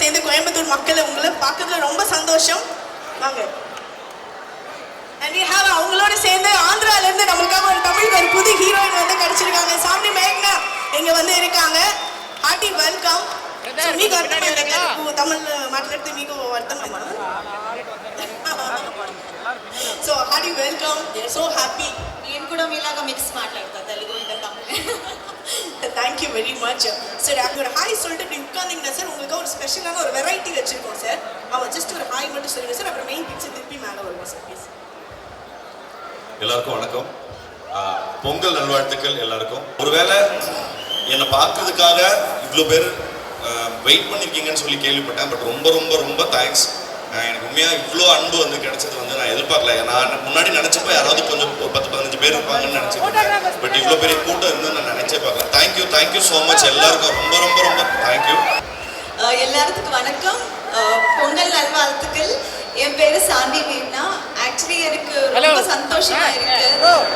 சேர்ந்து கோயம்புத்தூர் மக்களை உங்களை பார்க்கறதுல ரொம்ப சந்தோஷம் வாங்க And we have அவங்களோட சேர்ந்து ஆந்திரால இருந்து நம்மளுக்காக ஒரு தமிழ் ஒரு புது ஹீரோயின் வந்து கிடைச்சிருக்காங்க சாமி மேக்னா இங்க வந்து இருக்காங்க ஹார்ட்டி வெல்கம் మీకు అర్థమైందా తెలుగు తమిళ్ మాట్లాడితే మీకు అర్థమైందా so hearty welcome so happy నేను కూడా మీలాగా మిక్స్ మాట్లాడతా తెలుగు ఇంకా Tamil thank you very much sir அங்கே ஒரு ஹாய் சொல்லிட்டு இப்படி உட்காந்தீங்கன்னா சார் உங்களுக்கு ஒரு ஸ்பெஷலான ஒரு வெரைட்டி வச்சுருக்கோம் சார் அவன் ஜஸ்ட் ஒரு ஹாய் மட்டும் சொல்லுங்க சார் அப்புறம் மெயின் பிக்சர் திருப்பி மேலே வருவோம் சார் ப்ளீஸ் எல்லாருக்கும் வணக்கம். பொங்கல் நல்வாழ்த்துக்கள் எல்லாருக்கும். ஒருவேளை என்னை பார்த்ததுக்காக இவ்வளோ பேர் வெயிட் பண்ணியிருக்கீங்கன்னு சொல்லி கேள்விப்பட்டேன். பட் ரொம்ப ரொம்ப ரொம்ப தேங்க்ஸ் எனக்கு உண்மையாக இவ்வளோ அன்பு வந்து கிடைச்சது வந்து நான் எதிர்பார்க்கல. நான் முன்னாடி நினச்சப்போ யாராவது கொஞ்சம் ஒரு பத்து பதினஞ்சு பேர் இருப்பாங்கன்னு நினச்சேன் பட் இவ்வளோ பெரிய கூட்டம் இருந்து நான் நினச்சே பார்க்கல. தேங்க்யூ தேங்க்யூ ஸோ மச் எல்லாருக்கும். ரொம்ப ரொம்ப ரொம்ப தேங்க்யூ எல்லாத்துக்கும் வணக்கம். பொங்கல் நல்வாழ்த்துக்கள். என் பேரு சாந்தி மேம்னா ஆக்சுவலி எனக்கு ரொம்ப சந்தோஷமா இருக்கு.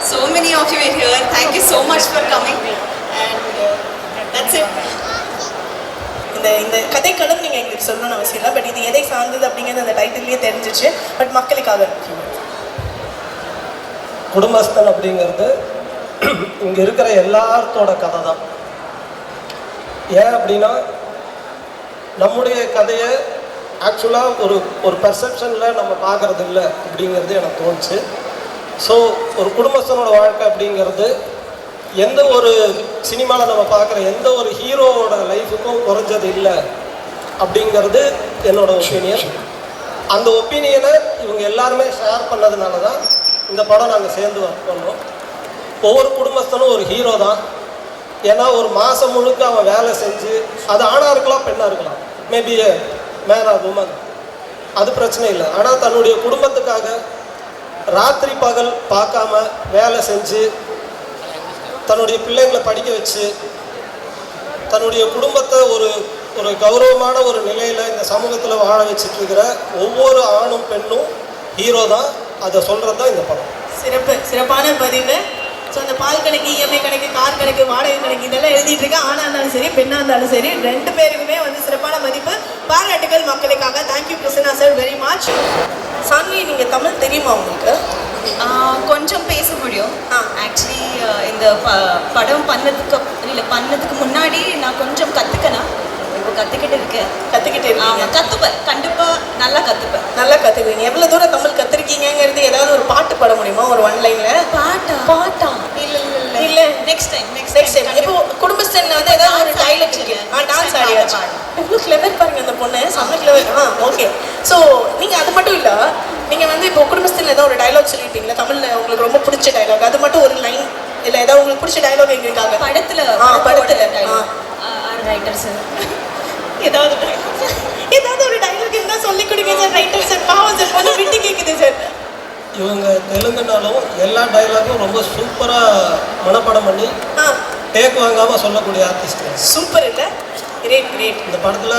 So many of you are here. Thank you so much for coming. And uh, that's it. இந்த இந்த கதைக்களம் நீங்கள் எங்களுக்கு சொல்லணும்னு அவசியம் இல்லை. பட் இது எதை சார்ந்தது அப்படிங்கிறது அந்த டைட்டில்லையே தெரிஞ்சிச்சு. பட் மக்களுக்காக குடும்பஸ்தன் அப்படிங்கிறது இங்கே இருக்கிற எல்லாத்தோட கதை தான் ஏன் அப்படின்னா நம்முடைய கதையை ஆக்சுவலாக ஒரு ஒரு பெர்செப்ஷனில் நம்ம பார்க்கறது இல்லை அப்படிங்கிறது எனக்கு தோணுச்சு. ஸோ ஒரு குடும்பஸ்தனோட வாழ்க்கை அப்படிங்கிறது எந்த ஒரு சினிமாவில் நம்ம பார்க்குற எந்த ஒரு ஹீரோவோட லைஃபுக்கும் குறைஞ்சது இல்லை அப்படிங்கிறது என்னோட ஒப்பீனியன் அந்த ஒப்பீனியனை இவங்க எல்லாருமே ஷேர் பண்ணதுனால தான் இந்த படம் நாங்கள் சேர்ந்து ஒர்க் பண்ணோம். ஒவ்வொரு குடும்பஸ்தனும் ஒரு ஹீரோ தான். ஏன்னா ஒரு மாதம் முழுக்க அவன் வேலை செஞ்சு அது ஆணாக இருக்கலாம் பெண்ணாக இருக்கலாம். மேபி மேன் ஆர் உமன் அது பிரச்சனை இல்லை. ஆனால் தன்னுடைய குடும்பத்துக்காக ராத்திரி பகல் பார்க்காம வேலை செஞ்சு தன்னுடைய பிள்ளைங்களை படிக்க வச்சு தன்னுடைய குடும்பத்தை ஒரு ஒரு கௌரவமான ஒரு நிலையில் இந்த சமூகத்தில் வாழ வச்சுட்டு இருக்கிற ஒவ்வொரு ஆணும் பெண்ணும் ஹீரோ தான். அதை சொல்கிறது தான் இந்த படம். சிறப்பு. சிறப்பான பதிவு. ஸோ அந்த பால் கணக்கு இஎம்ஐ கணக்கு கார் கணக்கு வாடகை கணக்கு இதெல்லாம் எழுதிட்டு இருக்கேன். ஆணாக இருந்தாலும் சரி பெண்ணாக இருந்தாலும் சரி ரெண்டு பேருக்குமே வந்து சிறப்பான மதிப்பு. பாராட்டுகள் மக்களுக்காக. Thank you Prasanna sir very much Saanvi நீங்கள் தமிழ் தெரியுமா உங்களுக்கு? கொஞ்சம் பேச முடியும். ஆக்சுவலி இந்த ப- படம் பண்ணதுக்கு இல்லை பண்ணதுக்கு முன்னாடி நான் கொஞ்சம் கற்றுக்கணும் இப்போ கற்றுக்கிட்டு இருக்கேன். கற்றுக்கிட்டு ஆமாம் கற்றுப்பேன் கண்டிப்பாக நல்லா கற்றுப்பேன் நல்லா கற்றுக்குவீங்க எவ்வளோ தூரம் தமிழ் கற்றுருக்கீங்கிறது ஏதாவது ஒரு பாட்டு பாட முடியுமா? ஒரு ஒன் லைனில் பாட்டா? பாட்டா? இல்லை இல்லை இல்ல. Next time next next time இப்போ குடும்பஸ்தன்ல வந்து ஏதாவது ஒரு Dance டைலாக் ஆடிச்சு. இருக்கு. ஆ டான்ஸ் ஆடியாச்சு. எவ்வளோ கிளவர் பாருங்க அந்த பொண்ணு? செம்ம கிளவர் ஆ ஓகே ஸோ நீங்கள் அது மட்டும் இல்லை நீங்கள் வந்து இப்போ குடும்பஸ்தன்ல ஏதாவது ஒரு டைலாக் சொல்லிட்டீங்களா தமிழில் உங்களுக்கு ரொம்ப பிடிச்ச டைலாக் அது மட்டும் ஒரு லைன் இல்லை ஏதாவது உங்களுக்கு பிடிச்ச டைலாக் எங்களுக்காக? படத்துல ஆ படத்தில் ரைட்டர் சார் ஏதாவது. ஏதாவது ஒரு சொல்லி கொடுங்க சார் ரைட்டர் சார் பாவம் சார் கொஞ்சம் விட்டு கேட்குது சார் இவங்க தெலுங்குனாலும் எல்லா டைலாகும் ரொம்ப சூப்பராக மனப்பாடம் பண்ணி டேக் வாங்காமல் சொல்லக்கூடிய ஆர்டிஸ்ட் சூப்பர் இல்லை? கிரேட் கிரேட் இந்த படத்தில்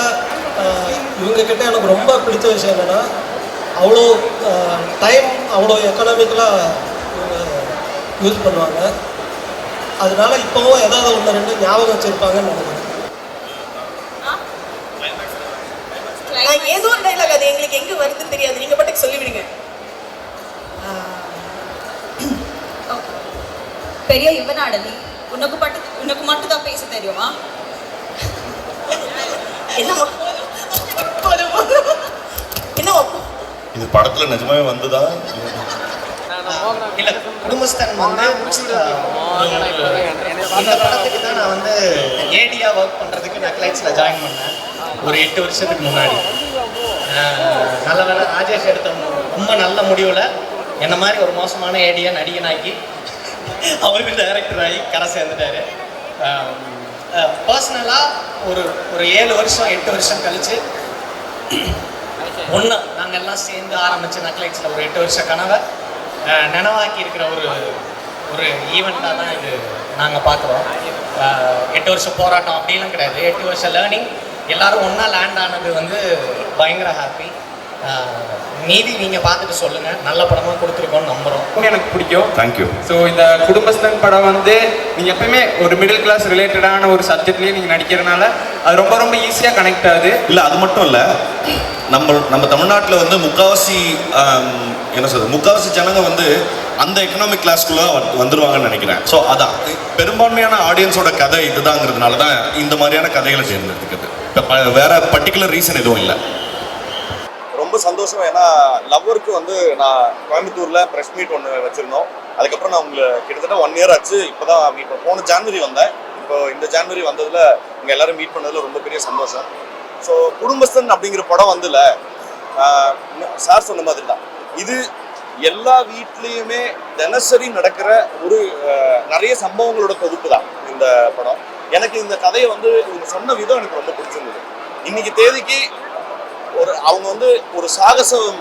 இவங்க கிட்ட எனக்கு ரொம்ப பிடிச்ச விஷயம் என்னென்னா அவ்வளோ டைம் அவ்வளோ எக்கனாமிக்கலாக இவங்க யூஸ் பண்ணுவாங்க. அதனால இப்போவும் ஏதாவது ஒன்று ரெண்டு ஞாபகம் வச்சுருப்பாங்கன்னு நினைக்கிறேன். நான் ஏதோ ஒரு டைலாக் அது எங்களுக்கு எங்க வருதுன்னு தெரியாது. நீங்க பாட்டுக்கு சொல்லி விடுங்க பெரிய இவனாடலி உனக்கு பட்டு உனக்கு மட்டும் தான் பேச தெரியுமா. என்னம்மா இது படத்தில் நிஜமாவே வந்துதா? இல்ல குடும்பஸ்தன் வந்து இந்த படத்துக்கு தான் நான் வந்து ஏடியா ஒர்க் பண்றதுக்கு நக்லைட்ஸ்ல ஜாயின் பண்ணேன். ஒரு எட்டு வருஷத்துக்கு முன்னாடி. நல்ல வேலை. ராஜேஷ் எடுத்த ரொம்ப நல்ல முடிவில் என்ன மாதிரி ஒரு மோசமான ஏடியா நடிகனாக்கி அவருக்கு டைரக்டர் ஆகி கரை சேர்ந்துட்டாரு. பர்சனலாக ஒரு ஒரு ஏழு வருஷம் எட்டு வருஷம் கழிச்சு ஒன்று நாங்கள் எல்லாம் சேர்ந்து ஆரம்பித்த நக்லைட்ஸில் ஒரு எட்டு வருஷ கனவை நினைவாக்கி இருக்கிற ஒரு ஒரு ஈவெண்ட்டாக தான் இது நாங்கள் பார்க்குறோம். எட்டு வருஷம் போராட்டம் அப்படிலாம் கிடையாது. எட்டு வருஷம் லேர்னிங் எல்லாரும் ஒன்றா லேண்ட் ஆனது வந்து பயங்கர ஹாப்பி மீதி நீங்கள் பார்த்துட்டு சொல்லுங்கள் நல்ல படமாக கொடுத்துருக்கோன்னு நம்புகிறோம் எனக்கு பிடிக்கும். தேங்க்யூ ஸோ இந்த குடும்பஸ்தன் படம் வந்து நீங்கள் எப்பயுமே ஒரு மிடில் கிளாஸ் ரிலேட்டடான ஒரு சப்ஜெக்ட்லேயே நீங்கள் நடிக்கிறனால அது ரொம்ப ரொம்ப ஈஸியாக கனெக்ட் ஆகுது. இல்லை அது மட்டும் இல்லை. நம்ம நம்ம தமிழ்நாட்டில் வந்து முக்காவாசி என்ன சொல்றது முக்காவாசி ஜனங்க வந்து அந்த எக்கனாமிக் கிளாஸ்க்குள்ள வந்துருவாங்கன்னு நினைக்கிறேன். ஸோ அதான். பெரும்பான்மையான ஆடியன்ஸோட கதை இதுதாங்கிறதுனால தான் இந்த மாதிரியான கதைகளை தேர்ந்தெடுத்துக்கிறது வேற பர்டிகுலர் ரீசன் எதுவும் இல்லை. ரொம்ப சந்தோஷம். ஏன்னா லவ்வருக்கு வந்து நான் கோயம்புத்தூரில் ப்ரெஸ் மீட் ஒன்று வச்சுருந்தோம். அதுக்கப்புறம் நான் உங்களை கிட்டத்தட்ட ஒன் இயர் ஆச்சு. இப்போ தான் மீட் பண்ண போன ஜான்வரி வந்தேன். இப்போ இந்த ஜான்வரி வந்ததில் இங்கே எல்லாரும் மீட் பண்ணதில் ரொம்ப பெரிய சந்தோஷம். ஸோ குடும்பஸ்தன் அப்படிங்கிற படம் வந்துல சார் சொன்ன மாதிரி தான் இது எல்லா வீட்லேயுமே தினசரி நடக்கிற ஒரு நிறைய சம்பவங்களோட தொகுப்பு தான் இந்த படம். எனக்கு இந்த கதையை வந்து இவங்க சொன்ன விதம் எனக்கு ரொம்ப பிடிச்சிருந்தது. இன்னைக்கு தேதிக்கு ஒரு அவங்க வந்து ஒரு சாகசம்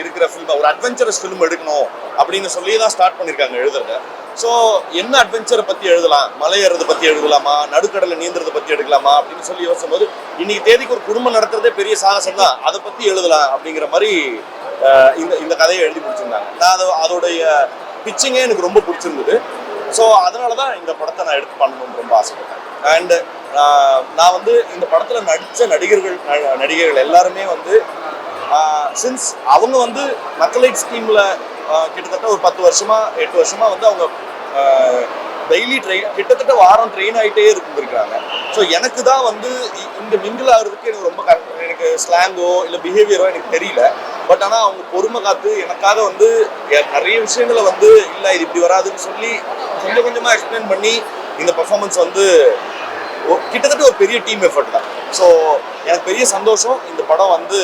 இருக்கிற ஃபில்ம் ஒரு அட்வென்ச்சரஸ் ஃபிலிம் எடுக்கணும் அப்படின்னு சொல்லி தான் ஸ்டார்ட் பண்ணியிருக்காங்க எழுதுறத. ஸோ என்ன அட்வென்ச்சரை பற்றி எழுதலாம்? மலை பற்றி எழுதலாமா? நடுக்கடலை நீந்துறதை பற்றி எடுக்கலாமா? அப்படின்னு சொல்லி யோசிக்கும்போது இன்னைக்கு தேதிக்கு ஒரு குடும்பம் நடத்துறதே பெரிய சாகசம் தான். அதை பற்றி எழுதலாம் அப்படிங்கிற மாதிரி இந்த இந்த கதையை எழுதி பிடிச்சிருந்தாங்க நான் அதை அதோடைய பிச்சிங்கே எனக்கு ரொம்ப பிடிச்சிருந்தது. ஸோ அதனால தான் இந்த படத்தை நான் எடுத்து பண்ணணும்னு ரொம்ப ஆசைப்பட்டேன். அண்டு நான் வந்து இந்த படத்தில் நடித்த நடிகர்கள் ந- நடிகைகள் எல்லாருமே வந்து சின்ஸ் அவங்க வந்து நக்கலைட் ஸ்கீமில் கிட்டத்தட்ட ஒரு பத்து வருஷமா எட்டு வருஷமா வந்து அவங்க டெய்லி ட்ரெயின் கிட்டத்தட்ட வாரம் ட்ரெயின் ஆகிட்டே இருந்திருக்காங்க ஸோ எனக்கு தான் வந்து இ- மிங்கிள் ஆகுறதுக்கு எனக்கு ரொம்ப கரெக்ட் எனக்கு ஸ்லாங்கோ இல்லை பிஹேவியரோ எனக்கு தெரியல. பட் ஆனால் அவங்க பொறுமை காத்து எனக்காக வந்து நிறைய விஷயங்களை வந்து இல்லை இது இப்படி வராதுன்னு சொல்லி கொஞ்சம் கொஞ்சமாக எக்ஸ்பிளைன் பண்ணி இந்த பர்ஃபார்மன்ஸ் வந்து கிட்டத்தட்ட ஒரு பெரிய டீம் எஃபர்ட் தான். ஸோ எனக்கு பெரிய சந்தோஷம் இந்த படம் வந்து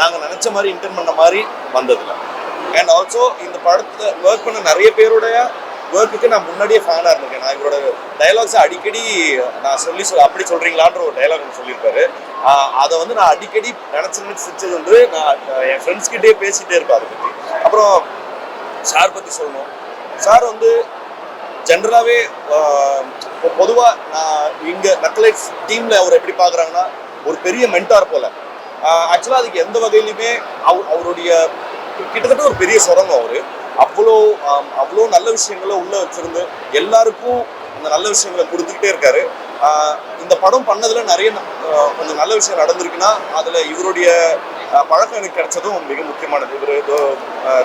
நாங்கள் நினச்ச மாதிரி இன்டர்ன் பண்ண மாதிரி வந்ததில்ல அண்ட் ஆல்சோ இந்த படத்தில் ஒர்க் பண்ண நிறைய பேருடைய ஒர்க்குக்கு நான் முன்னாடியே ஃபேனாக இருந்திருக்கேன். நான் இவரோட டயலாக்ஸை அடிக்கடி நான் சொல்லி சொல் அப்படி சொல்கிறீங்களான்ற ஒரு டைலாக் சொல்லியிருப்பாரு. அதை வந்து நான் அடிக்கடி நினச்சி நினச்சி சிரிச்சது வந்து நான் என் ஃப்ரெண்ட்ஸ்கிட்டே பேசிகிட்டே இருப்பேன் அதை பற்றி அப்புறம் சார் பற்றி சொல்லணும். சார் வந்து ஜென்ரலாகவே இப்போ பொதுவாக நான் இங்கே நக்லைட்ஸ் டீமில் அவர் எப்படி பார்க்குறாங்கன்னா ஒரு பெரிய மென்டார் போல். ஆக்சுவலாக அதுக்கு எந்த வகையிலுமே அவர் அவருடைய கிட்டத்தட்ட ஒரு பெரிய சுரங்கம் அவர். அவ்வளோ அவ்வளோ நல்ல விஷயங்களை உள்ளே வச்சிருந்து எல்லாருக்கும் அந்த நல்ல விஷயங்களை கொடுத்துக்கிட்டே இருக்காரு. இந்த படம் பண்ணதில் நிறைய ந- கொஞ்சம் நல்ல விஷயம் நடந்திருக்குன்னா அதில் இவருடைய பழக்கம் எனக்கு கிடைச்சதும் மிக முக்கியமானது. இவர்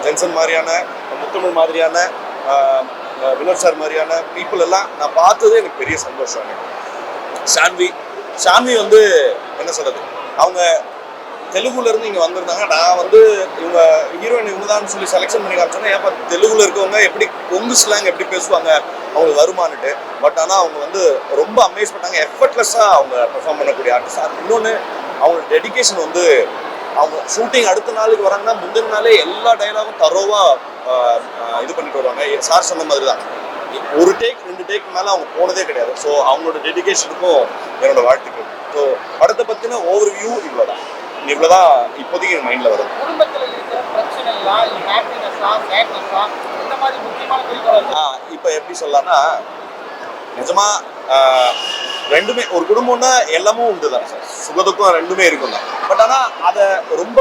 ஜென்சன் மாதிரியான முத்தமிழ் மாதிரியான வினோத் சார் மாதிரியான பீப்புள் எல்லாம் நான் பார்த்ததே எனக்கு பெரிய சந்தோஷம். ஷான்வி ஷான்வி வந்து என்ன சொல்கிறது அவங்க தெலுங்குல இருந்து இங்க வந்திருந்தாங்க. நான் வந்து இவங்க ஹீரோயின் இவங்க தான் சொல்லி செலெக்ஷன் பண்ணி காமிச்சோன்னா ஏப்பா தெலுங்குல இருக்கவங்க எப்படி கொங்கு ஸ்லாங் எப்படி பேசுவாங்க? அவங்களுக்கு வருமானுட்டு பட் ஆனால் அவங்க வந்து ரொம்ப அமேஸ் பண்ணாங்க எஃபர்ட்லெஸ்ஸாக அவங்க பெர்ஃபார்ம் பண்ணக்கூடிய ஆர்டிஸ்ட் இன்னொன்று அவங்க டெடிகேஷன் வந்து அவங்க ஷூட்டிங் அடுத்த நாளுக்கு வராங்கன்னா முந்தின நாளே எல்லா டைலாகும் தரோவாக இது பண்ணிட்டு வருவாங்க. சார் சொன்ன மாதிரி தான் ஒரு டேக் ரெண்டு டேக் மேலே அவங்க போனதே கிடையாது. ஸோ அவங்களோட டெடிகேஷனுக்கும் என்னோட வாழ்த்துக்கள். ஸோ படத்தை பற்றின ஓவர் வியூ இவ்வளோ தான் இவ்வளோ தான் இப்போதைக்கு என் மைண்டில் வருது. இல்லை இப்போ எப்படி சொல்லலாம்னா நிஜமா ரெண்டுமே ஒரு குடும்பம்னா எல்லாமும் உண்டு தான் சார் சுகதுக்கம் ரெண்டுமே இருக்கும் தான் பட் ஆனால் அதை ரொம்ப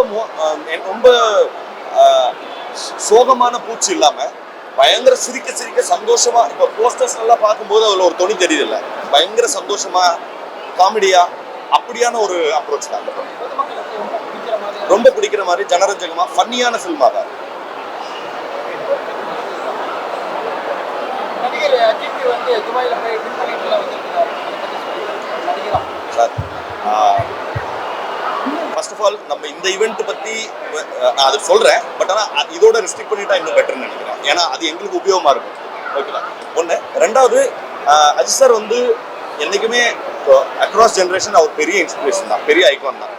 ரொம்ப சோகமான பூச்சி இல்லாமல் பயங்கர சிரிக்க சிரிக்க சந்தோஷமா இப்போ போஸ்டர்ஸ் எல்லாம் பார்க்கும்போது அதில் ஒரு தொனி தெரியுதுல்ல. பயங்கர சந்தோஷமா காமெடியா அப்படியான ஒரு அப்ரோச் தான் அந்த படம் பொதுமக்களுக்கு ரொம்ப பிடிக்கிற மாதிரி ரொம்ப பிடிக்கிற மாதிரி ஜனரஞ்சகமா ஃபன்னியான ஃபில்மாக தான். சார் ஃபர்ஸ்ட் ஆஃப் ஆல் நம்ம இந்த ஈவெண்ட் பற்றி நான் அது சொல்கிறேன் பட் ஆனால் இதோட ரெஸ்ட்ரிக்ட் பண்ணிட்டா இன்னும் பெட்டர்னு நினைக்கிறேன். ஏன்னா அது எங்களுக்கு உபயோகமாக இருக்கும். ஓகேங்களா ஒன்று ரெண்டாவது அஜித் சார் வந்து என்றைக்குமே அக்ராஸ் ஜென்ரேஷன் அவர் பெரிய இன்ஸ்பிரேஷன் தான். பெரிய ஐகான் தான்.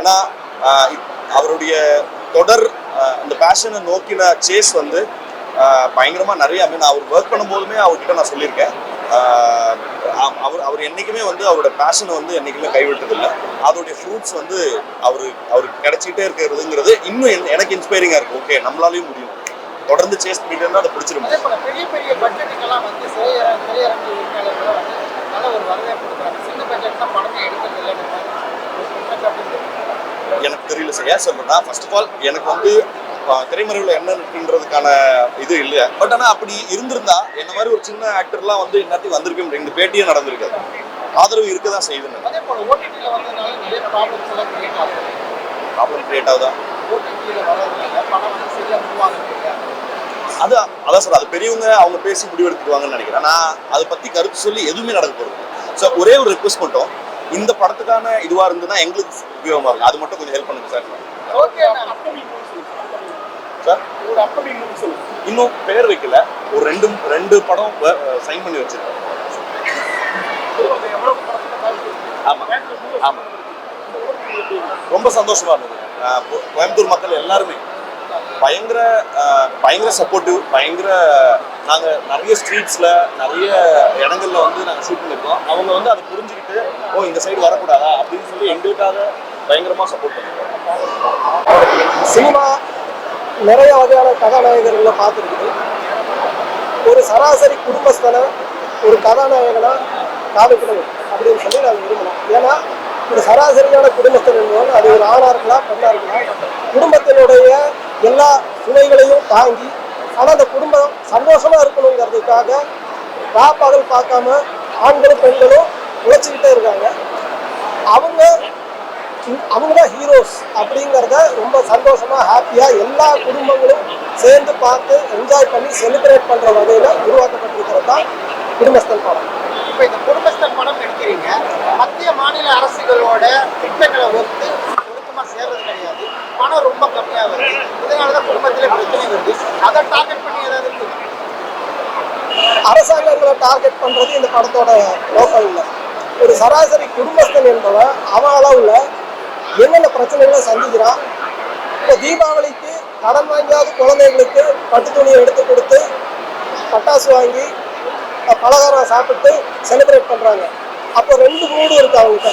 ஏன்னா அவருடைய தொடர் அந்த பேஷனை நோக்கின சேஸ் வந்து பயங்கரமாக நிறைய ஐ மீன் அவர் ஒர்க் பண்ணும்போதுமே அவர்கிட்ட நான் சொல்லியிருக்கேன். அவர் அவர் என்னைக்குமே வந்து அவரோட பேஷனை வந்து என்னைக்குமே கைவிட்டதில்லை. அதோடைய ஃப்ரூட்ஸ் வந்து அவரு அவருக்கு கிடைச்சிக்கிட்டே இருக்கிறதுங்கிறது இன்னும் என்- எனக்கு இன்ஸ்பைரிங்காக இருக்கும் ஓகே நம்மளாலையும் முடியும். தொடர்ந்து சேஸ் பண்ணிட்டு இருந்தால் அதை பிடிச்சிரும். பெரிய பெரிய பட்ஜெட்டுக்கெல்லாம் வந்து திரையரங்கு வந்து நல்ல ஒரு வரவேற்பு கொடுக்குறாங்க. சின்ன பட்ஜெட் தான் படமே எடுக்கிறது இல்லைன்னு எனக்கு தெரியல சார் ஏன் சொல்றேன்னா ஃபர்ஸ்ட் ஆஃப் ஆல் எனக்கு வந்து திரைமறைவில் என்ன இருக்குன்றதுக்கான இது இல்லை. பட் ஆனால் அப்படி இருந்திருந்தா என்ன மாதிரி ஒரு சின்ன ஆக்டர்லாம் வந்து இந்நேரத்துக்கு வந்திருக்க முடியும் இந்த பேட்டியே நடந்திருக்காது. ஆதரவு இருக்க தான் செய்யுதுன்னு ப்ராப்ளம் கிரியேட் ஆகுது. அது அதான் சார் அது பெரியவங்க அவங்க பேசி முடிவெடுத்துக்குவாங்கன்னு நினைக்கிறேன். நான் அதை பற்றி கருத்து சொல்லி எதுவுமே நடக்க போகிறது ஸோ ஒரே ஒரு ரிக்வஸ்ட் மட்டும். இந்த படத்துக்கான இதுவாக இருந்ததுன்னா எங்களுக்கு உபயோகமாக இருக்கும். அது மட்டும் கொஞ்சம் ஹெல்ப் பண்ணுங்க சார். சார்? இன்னும் பேர் வைக்கல. ஒரு ரெண்டு ரெண்டு படம் சைன் பண்ணி வச்சிருக்கேன் ஆமாம் ஆமாம் ரொம்ப சந்தோஷமா இருந்தது. கோயம்புத்தூர் மக்கள் எல்லாருமே. பயங்கர பயங்கர சப்போர்ட்டிவ் பயங்கர நாங்கள் நிறைய ஸ்ட்ரீட்ஸில் நிறைய இடங்கள்ல வந்து நாங்கள் ஷூட் பண்ணியிருக்கோம் அவங்க வந்து அதை புரிஞ்சுக்கிட்டு ஓ இந்த சைடு வரக்கூடாதா? அப்படின்னு சொல்லி எங்களுக்காக பயங்கரமாக சப்போர்ட் பண்ணுவோம் சினிமா நிறைய வகையான கதாநாயகர்களை பார்த்துருக்குது. ஒரு சராசரி குடும்பஸ்தனை ஒரு கதாநாயகனாக காமிக்கணும் அப்படின்னு சொல்லி நாங்கள் விரும்பணும் ஏன்னா ஒரு சராசரியான குடும்பஸ்தன் என்பவன் அது ஒரு ஆணாக இருக்கலாம் பெண்ணாக இருக்கலாம். குடும்பத்தினுடைய எல்லா சுமைகளையும் தாங்கி ஆனால் அந்த குடும்பம் சந்தோஷமாக இருக்கணுங்கிறதுக்காக ராப்பகல் பார்க்காம ஆண்களும் பெண்களும் உழைச்சிக்கிட்டே இருக்காங்க. அவங்க அவங்க தான் ஹீரோஸ் அப்படிங்கிறத ரொம்ப சந்தோஷமாக ஹாப்பியாக எல்லா குடும்பங்களும் சேர்ந்து பார்த்து என்ஜாய் பண்ணி செலிப்ரேட் பண்ணுற வகையில் உருவாக்கப்பட்டிருக்கிறது தான் குடும்பஸ்தல் படம். இப்போ இந்த குடும்பஸ்தல் படம் எடுக்கிறீங்க. மத்திய மாநில அரசுகளோட திட்டங்களை ஒத்து ஒழுக்கமாக சேர்றது கிடையாது. பணம் ரொம்ப கம்மியாக வருது. இதனால தான் குடும்பத்திலே பிரச்சனை வருது. அதை டார்கெட் பண்ணி ஏதாவது இருக்குது அரசாங்கங்களை டார்கெட் பண்றது இந்த படத்தோட நோக்கம் ஒரு சராசரி குடும்பஸ்தன் என்பவன் அவன் அளவில் என்னென்ன பிரச்சனைகளை சந்திக்கிறான்? இப்போ தீபாவளிக்கு கடன் வாங்கியாவது குழந்தைங்களுக்கு பட்டு துணியை எடுத்து கொடுத்து பட்டாசு வாங்கி பலகாரம் சாப்பிட்டு செலிப்ரேட் பண்றாங்க. அப்போ ரெண்டு மூடு இருக்கு அவங்ககிட்ட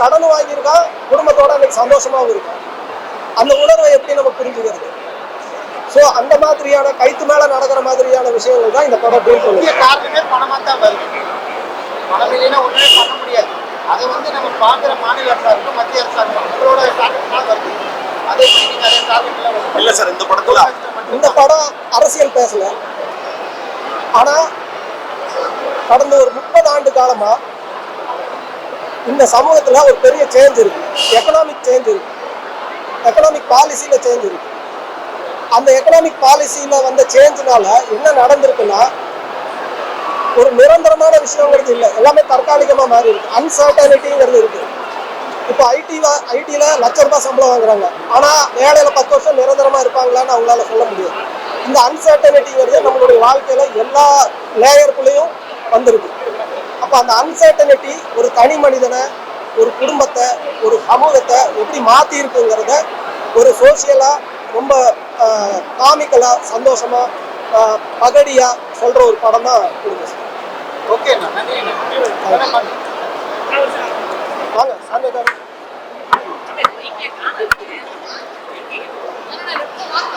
கடன் வாங்கியிருக்கான் குடும்பத்தோட அன்னைக்கு சந்தோஷமாவும் இருக்கும் அந்த உணர்வை எப்படி நம்ம புரிஞ்சுக்கிறது? ஸோ அந்த மாதிரியான கைத்து மேல நடக்கிற மாதிரியான விஷயங்கள் தான் இந்த படம் டீல் பண்ணுது. முக்கிய காரணமே பணமாக தான் வருது. பணம் இல்லைன்னா ஒன்றுமே பண்ண முடியாது. அதை வந்து நம்ம பார்க்குற மாநில அரசாங்கம் மத்திய அரசாங்கம் உங்களோட டார்கெட்னால வருது. அதை எப்படி நீங்கள் அதே டார்கெட்டில் இல்லை சார் இந்த படத்தில் இந்த படம் அரசியல் பேசல. ஆனா கடந்த ஒரு முப்பது ஆண்டு காலமா இந்த சமூகத்துல ஒரு பெரிய சேஞ்ச் இருக்கு. எக்கனாமிக் சேஞ்ச் இருக்கு. எக்கனாமிக் பாலிசியில சேஞ்ச் இருக்கு. அந்த எக்கனாமிக் பாலிசியில வந்த சேஞ்சினால என்ன நடந்திருக்குன்னா ஒரு நிரந்தரமான விஷயங்கிறது இல்லை. எல்லாமே தற்காலிகமா மாறி இருக்கு. அன்சர்டனிட்டிங்கிறது இருக்கு. இப்போ ஐடி ஐடியில் லட்ச ரூபாய் சம்பளம் வாங்குறாங்க. ஆனால் வேலையில் பத்து வருஷம் நிரந்தரமாக இருப்பாங்களான்னு அவங்களால சொல்ல முடியாது. இந்த அன்சர்டனிட்டிங்கிறது நம்மளுடைய வாழ்க்கையில் எல்லா லேயருக்குள்ளேயும் வந்திருக்கு. அப்போ அந்த அன்சர்டனிட்டி ஒரு தனி மனிதனை ஒரு குடும்பத்தை ஒரு சமூகத்தை எப்படி மாற்றி இருக்குங்கிறத ஒரு சோசியலாக ரொம்ப காமிக்கலாக சந்தோஷமாக பகடியாக சொல்கிற ஒரு படம் தான் குடும்பம் ஓகே நன்றி அண்ணா. வாங்க சாமி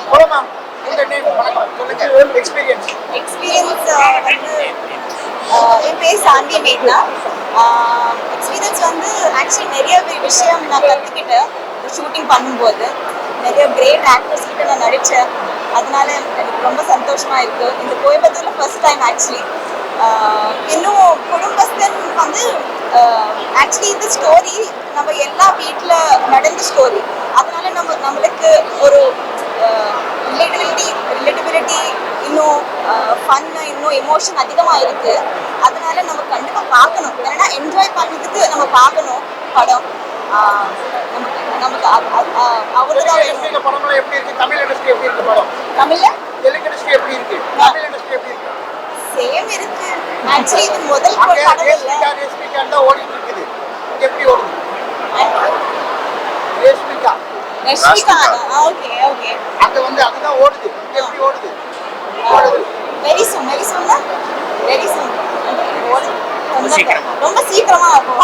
போலாமா உங்க நேம் வணக்கம். சொல்லுங்க. எக்ஸ்பீரியன்ஸ் எக்ஸ்பீரியன்ஸ் வந்து என் பேர் சாந்தி மேக்னா எக்ஸ்பீரியன்ஸ் வந்து ஆக்சுவலி நிறைய விஷயம் நான் கற்றுக்கிட்டேன் ஷூட்டிங் பண்ணும்போது நிறைய கிரேட் ஆக்டர்ஸ் கிட்ட நான் நடித்தேன் அதனால எனக்கு ரொம்ப சந்தோஷமா இருக்கு. இந்த கோயம்புத்தூர்ல ஃபர்ஸ்ட் டைம் ஆக்சுவலி இன்னும் குடும்பஸ்தன் வந்து ஆக்சுவலி இந்த ஸ்டோரி நம்ம எல்லா வீட்டில் நடந்த ஸ்டோரி அதனால நம்ம நம்மளுக்கு ஒரு ரிலேட்டிவிலிட்டி ரிலேட்டிபிலிட்டி இன்னும் ஃபன் இன்னும் எமோஷன் அதிகமாக இருக்கு அதனால நம்ம கண்டிப்பாக பார்க்கணும். ஏன்னா என்ஜாய் பண்ணதுக்கு நம்ம பார்க்கணும் படம். நமக்கு நமக்கு அ- அ- அ- அவ்வளவுதான் வேணும் படம்லாம் எப்படி இருக்கு? தமிழ் இண்டஸ்ட்ரி எப்படி இருக்கு படம்? தமிழ்ல? தெலுங்கு இண்டஸ்ட்ரி எப்படி இருக்கு? தமிழ் இண்டஸ்ட்ரி எப்படி இருக்கு? சேம் இருக்கு. ஆக்சுவலி இது முதல் படம் இல்லை ஓடிட்டு இருக்குது. எப்படி ஓடுது? ஓகே ஓகே அங்க வந்து அதுதான் ஓடுது. எப்படி ஓடுது? ஓடுது. Very soon very soon very soon ரொம்ப சீக்கிரமா. ரொம்ப சீக்கிரமா இருக்கும்